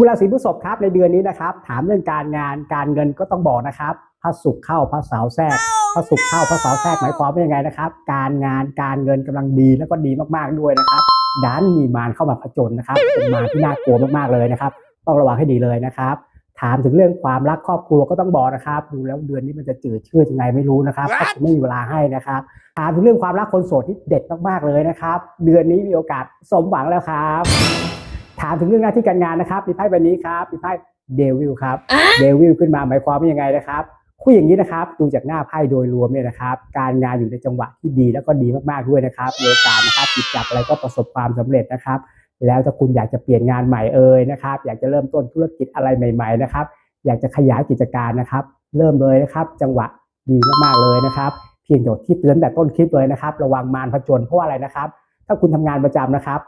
คุณราศีพฤษภครับในเดือนนี้นะครับ ถามเรื่องการงานการเงินก็ต้องบอกนะครับพระศุกร์เข้าพระเสาร์แทรกพระศุกร์เข้าพระเสาร์แทรกหมายความว่ายังไงนะครับ การงานการเงินกำลังดีแล้วก็ดีมากๆด้วยนะครับดันมีมารเข้ามาผจญนะครับเป็นมารที่น่ากลัวมากๆเลยนะครับ ต้องระวังให้ดีเลยนะครับ ถามถึงเรื่องความรักครอบครัวก็ต้องบอกนะครับ ดูแล้วเดือนนี้มันจะจืดชืดยังไงไม่รู้นะครับเพราะผมไม่มีเวลาให้นะครับถามถึงเรื่องความรักคนโสดที่เด็ดมากๆเลยนะครับ เดือนนี้มีโอกาสสมหวังแล้วครับถามถึงเรื่องหน้าที่การงานนะครับมีไพ่ใบนี้ครับมีไพ่เดวิลครับเดวิลขึ้นมาหมายความว่ายังไงนะครับคู่อย่างนี้นะครับ ดูจากหน้าไพ่โดยรวมเนี่ยนะครับ การงานอยู่ในจังหวะที่ดีแล้วก็ดีมากๆด้วยนะครับมีโอกาสนะครับจิตจับอะไรก็ประสบความสำเร็จนะครับ แล้วถ้าคุณอยากจะเปลี่ยนงานใหม่เอ่ยนะครับ อยากจะเริ่มต้นธุรกิจอะไรใหม่ ๆนะครับ อยากจะขยายกิจการนะครับ เริ่มเลยนะครับ จังหวะดีมากๆเลยนะครับเพียงแต่ที่เตือนแต่ต้นคลิปเลยนะครับ ระวังมารผจญเพราะว่าอะไรนะครับ ถ้าคุณทำงานประจำนะครับ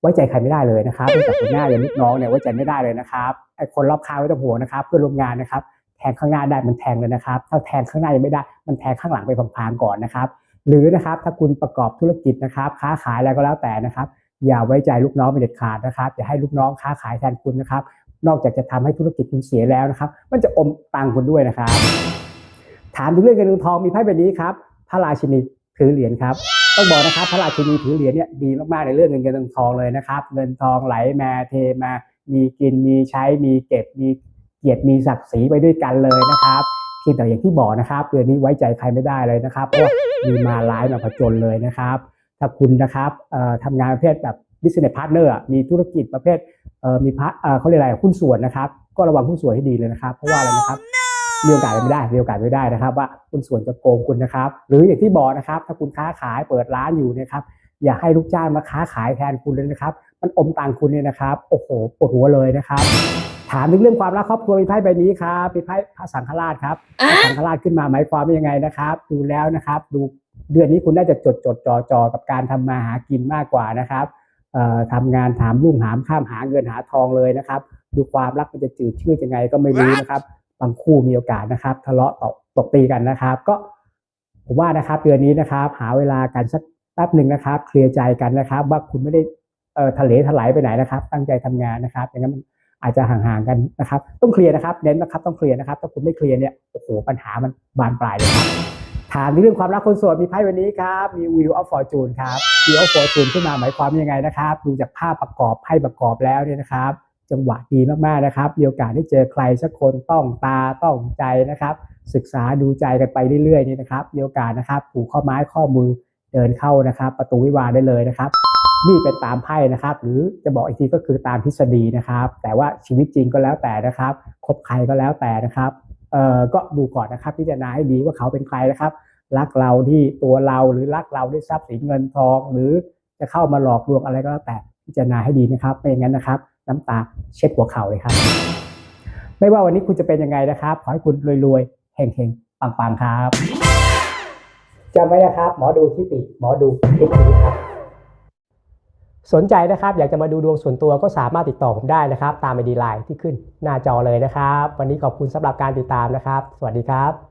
ไว้ใจใครไม่ได้เลยนะครับตั้งแต่คนหน้าอย่างลูกน้องเนี่ยไว้ใจไม่ได้เลยนะครับไอ้คนรอบข้างไม่ต้องห่วงนะครับ เพื่อนร่วมงานนะครับ แทงข้างหน้าได้มันแทงเลยนะครับ ถ้าแทงข้างหน้ายังไม่ได้ มันแทงข้างหลังไปพลางๆก่อนนะครับ หรือนะครับถ้าคุณประกอบธุรกิจนะครับ ค้าขายอะไรก็แล้วแต่นะครับ อย่าไว้ใจลูกน้องเป็นเด็ดขาดนะครับอย่าให้ลูกน้องค้าขายแทนคุณนะครับ นอกจากจะทำให้ธุรกิจคุณเสียแล้วนะครับ มันจะอมตังคุณด้วยนะครับ ถามถึงเรื่องเงินเงินทองมีไพ่ใบนี้ครับพระราชินีถือเหรียญครับ ต้องบอกนะครับพระราชินีถือเหรียญเนี่ยดีมากๆในเรื่องเงินเงินทองเลยนะครับ เงินทองไหลมาเทมา มีกินมีใช้มีเก็บมีเกียรติมีศักดิ์ศรีไปด้วยกันเลยนะครับเพียงแต่อย่างที่บอกนะครับเดือนนี้ไว้ใจใครไม่ได้เลยนะครับเพราะว่ามีมาร้ายมาผจญเลยนะครับ ถ้าคุณนะครับทำงานประเภทแบบ business partner มีธุรกิจประเภทมีพระเอ่อเขาเรียกอะไรหุ้นส่วนนะครับ ก็ระวังหุ้นส่วนให้ดีเลยนะครับ เพราะว่าอะไรนะครับ มีโอกาสเป็นไม่ได้ มีโอกาสไม่ได้นะครับ ว่าหุ้นส่วนจะโกงคุณนะครับ หรืออย่างที่บอกนะครับ ถ้าคุณค้าขายเปิดร้านอยู่เนะครับ อย่าให้ลูกจ้างมาค้าขายแทนคุณเลยนะครับ มันอมตังคุณเนี่ยนะครับ โอ้โหปวดหัวเลยนะครับ ถามถึงเรื่องความรักครอบครัวมีไพ่ใบนี้ครับมีไพ่พระสังฆราชครับพระสังฆราชขึ้นมาหมายความว่ายังไงนะครับ ดูแล้วนะครับ ดูเดือนนี้คุณน่าจะจดจดจ่อจ่อกับการทำมาหากินมากกว่านะครับเอ่อทำงานถามลุ่งหามข้ามหาเงินหาทองเลยนะครับ ดูความรักมันจะจืดชืดยังไงก็ไม่รู้นะครับ บางคู่มีโอกาสนะครับ ทะเลาะตกตบตีกันนะครับ ก็ผมว่านะครับเดือนนี้นะครับ หาเวลากันสักแป๊บหนึ่งนะครับ เคลียร์ใจกันนะครับ ว่าคุณไม่ได้เอ่อทะเลถลายไปไหนนะครับ ตั้งใจทำงานนะครับอย่างนั้นมันอาจจะห่างๆกันนะครับ ต้องเคลียร์นะครับ เน้นนะครับต้องเคลียร์นะครับ ถ้าคุณไม่เคลียร์เนี่ยโอ้โหปัญหามันบานปลายเลยครับถามในเรื่องความรักคนโสดมีไพ่วันนี้ครับ มี Wheel of Fortune ครับ Wheel of Fortune ขึ้นมาหมายความยังไงนะครับ ดูจากภาพประกอบไพ่ประกอบแล้วเนี่ยนะครับ จังหวะดีมากๆนะครับ มีโอกาสได้เจอใครสักคนต้องตาต้องใจนะครับ ศึกษาดูใจกันไปเรื่อยๆนี่นะครับ มีโอกาสนะครับผูกข้อไม้ข้อมือเดินเข้านะครับ ประตูวิวาได้เลยนะครับ นี่เป็นตามไพ่นะครับ หรือจะบอกอีกทีก็คือตามทฤษฎีนะครับ แต่ว่าชีวิตจริงก็แล้วแต่นะครับคบใครก็แล้วแต่นะครับเอ่อก็ดูก่อนนะครับพิจารณาให้ดีว่าเขาเป็นใครนะครับ รักเราที่ตัวเราหรือรักเราด้วยทรัพย์สินเงินทอง หรือจะเข้ามาหลอกลวงอะไรก็แล้วแต่พิจารณาให้ดีนะครับไม่อย่างนั้นนะครับ น้ำตาเช็ดหัวเข่าเลยครับ ไม่ว่าวันนี้คุณจะเป็นยังไงนะครับ ขอให้คุณรวยๆเฮงๆปังๆครับจำไว้นะครับ หมอดูที่ติหมอดูทิศนี้ครับสนใจนะครับ อยากจะมาดูดวงส่วนตัวก็สามารถติดต่อผมได้นะครับ ตามไอดีไลน์ที่ขึ้นหน้าจอเลยนะครับ วันนี้ขอบคุณสำหรับการติดตามนะครับ สวัสดีครับ